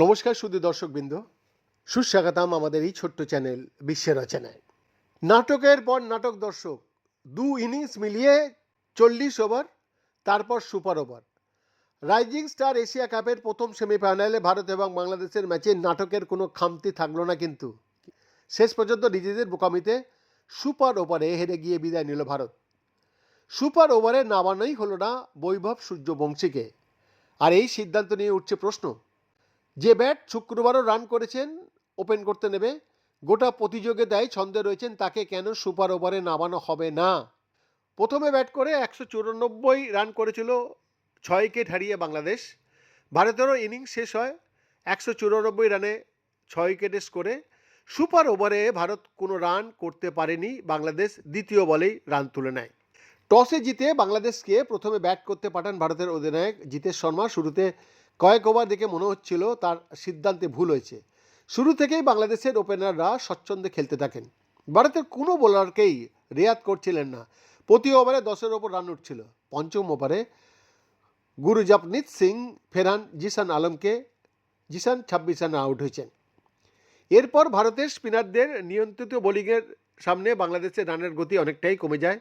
নমস্কার শুধু দর্শকবৃন্দ। সুস্বাগতম আমাদের এই ছোট্ট চ্যানেল বিশ্বের রচনায় নাটকের পর নাটক দর্শক, দু ইনিংস মিলিয়ে চল্লিশ ওভার তারপর super over rising star Asia কাপের প্রথম সেমিফাইনালে ভারত এবং বাংলাদেশের ম্যাচে নাটকের কোনো খামতি থাকল না কিন্তু। শেষ পর্যন্ত নিজেদের বোকামিতে সুপার ওভারে হেরে গিয়ে বিদায় নিল ভারত। সুপার ওভারে নামানোই হলো না বৈভব সূর্যবংশীকে। আর এই সিদ্ধান্ত নিয়ে উঠছে প্রশ্ন, যে ব্যাট শুক্রবারও রান করেছেন, ওপেন করতে নেবে, গোটা প্রতিযোগিতায় ছন্দে রয়েছেন, তাকে কেন সুপার ওভারে নামানো হবে না? প্রথমে ব্যাট করে একশো চুরানব্বই রান করেছিল, ছয় উইকেট হারিয়ে বাংলাদেশ। ভারতেরও ইনিংস শেষ হয়, একশো চুরানব্বই রানে ছয় উইকেটে স্কোরে। সুপার ওভারে ভারত কোনো রান করতে পারেনি, বাংলাদেশ দ্বিতীয় বলেই রান তুলে নেয়। টসে জিতে বাংলাদেশকে প্রথমে ব্যাট করতে পাঠান ভারতের অধিনায়ক জিতেশ শর্মা। শুরুতে কয়েক ওভার দেখে মনে হচ্ছিল তার সিদ্ধান্তে ভুল হয়েছে। শুরু থেকেই বাংলাদেশের ওপেনাররা স্বচ্ছন্দে খেলতে থাকেন। ভারতের কোনো বোলারকেই রেয়াত করছিলেন না। প্রতি ওভারে দশের ওপর রান উঠছিল। পঞ্চম ওভারে গুরুজাপনীত সিং ফেরান জিসান আলমকে জিসান ছাব্বিশ রানে আউট হয়েছেন। এরপর ভারতের স্পিনারদের নিয়ন্ত্রিত বোলিংয়ের সামনে বাংলাদেশের রানের গতি অনেকটাই কমে যায়।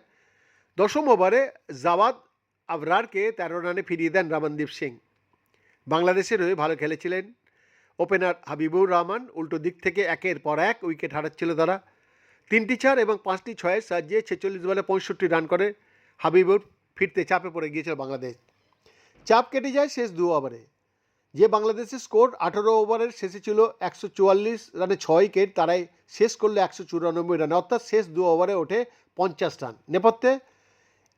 দশম ওভারে জাওয়াদ আবরারকে তেরো রানে ফিরিয়ে দেন রামনদীপ সিং। বাংলাদেশের হয়ে ভালো খেলেছিলেন। ওপেনার হাবিবুর রহমান উল্টো দিক থেকে একের পর এক উইকেট হারাচ্ছিল তারা। তিনটি চার এবং পাঁচটি ছয়ের সাহায্যে ছেচল্লিশ বলে পঁয়ষট্টি রান করে হাবিবুর ফিরতে চাপে পড়ে গিয়েছিল বাংলাদেশ। চাপ কেটে যায় শেষ দু ওভারে। যে বাংলাদেশের স্কোর আঠারো ওভারের শেষে ছিল একশো চুয়াল্লিশ রানে ছয় উইকেট, তারাই শেষ করল একশো চুরানব্বই রানে, অর্থাৎ শেষ দু ওভারে ওঠে পঞ্চাশ রান। নেপথ্যে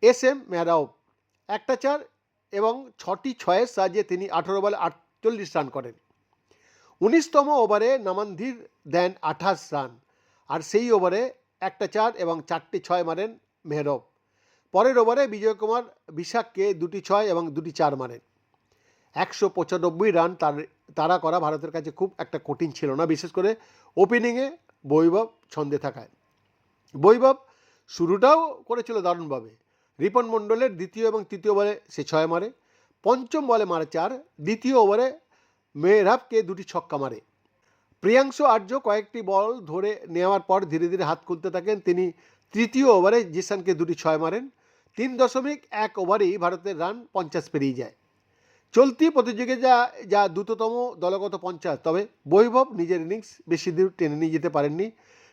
এস এম মেহরাও। একটা চার এবং ছটি ছয়ের সাহায্যে তিনি আঠারো বলে আটচল্লিশ রান করেন। উনিশতম ওভারে নামান্ধির দেন আঠাশ রান। আর সেই ওভারে একটা চার এবং চারটি ছয় মারেন মেহরব পরের ওভারে বিজয় কুমার বিশাখকে দুটি ছয় এবং দুটি চার মারেন। একশো পঁচানব্বই রান তার তারা করা ভারতের কাছে খুব একটা কঠিন ছিল না, বিশেষ করে ওপেনিংয়ে বৈভব ছন্দে থাকায়। বৈভব শুরুটাও করেছিল দারুণভাবে। রিপন মণ্ডলের দ্বিতীয় এবং তৃতীয় বলে সে ছয় মারে, পঞ্চম বলে মারে চার, দ্বিতীয় ওভারে মেহরাবকে দুটি ছক্কা মারে। প্রিয়াংশু আর্য কয়েকটি বল ধরে নেওয়ার পর ধীরে ধীরে হাত খুলতে থাকেন। তিনি তৃতীয় ওভারে জিসানকে দুটি ছয় মারেন। তিন দশমিক এক ওভারেই ভারতের রান পঞ্চাশ পেরিয়ে যায়। চলতি প্রতিযোগিতা যা দ্রুততম দলগত পঞ্চাশ, তবে বৈভব নিজের ইনিংস বেশি দূর টেনে নিয়ে যেতে পারেননি।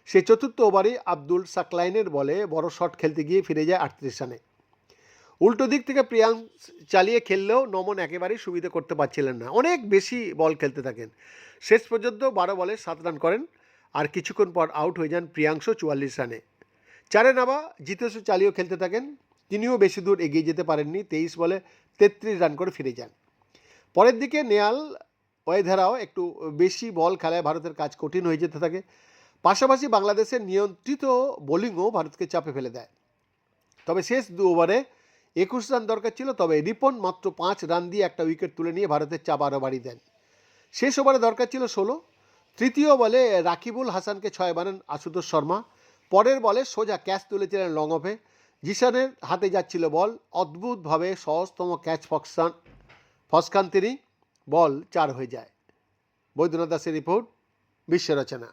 সে চতুর্থ ওভারে আব্দুল সাকলাইনের বলে বড় শট খেলতে গিয়ে ফিরে যায় আটত্রিশ রানে। উল্টো দিক থেকে প্রিয়াংশ চালিয়ে খেললেও নমন একেবারেই সুবিধা করতে পারছিলেন না। অনেক বেশি বল খেলতে থাকেন। শেষ পর্যন্ত বারো বলে সাত রান করেন আর কিছুক্ষণ পর আউট হয়ে যান প্রিয়াংশ চুয়াল্লিশ রানে। চারে নাবা জিতেশ চালিয়েও খেলতে থাকেন। তিনিও বেশি দূর এগিয়ে যেতে পারেননি। তেইশ বলে তেত্রিশ রান করে ফিরে যান। পরের দিকে নেয়াল ওয়েধারাও একটু বেশি বল খেলায় ভারতের কাজ কঠিন হয়ে যেতে থাকে। পাশাপাশি বাংলাদেশের নিয়ন্ত্রিত বোলিংও ভারতকে চাপে ফেলে দেয়। তবে শেষ দু ওভারে একুশ রান দরকার ছিল, তবে রিপন মাত্র পাঁচ রান দিয়ে একটা উইকেট তুলে নিয়ে ভারতের চাপ আরও বাড়িয়ে দেন। শেষ ওভারে দরকার ছিল ষোলো। তৃতীয় বলে রাকিবুল হাসানকে ছয় বানান আশুতোষ শর্মা। পরের বলে সোজা ক্যাচ তুলেছিলেন লং অফে জিসানের হাতে যাচ্ছিল বল। অদ্ভুতভাবে সহজতম ক্যাচ ফক্সান ফসকান তিনি। বল চার হয়ে যায়। বৈদ্যনাথ দাসের রিপোর্ট, বিশ্ব রচনা।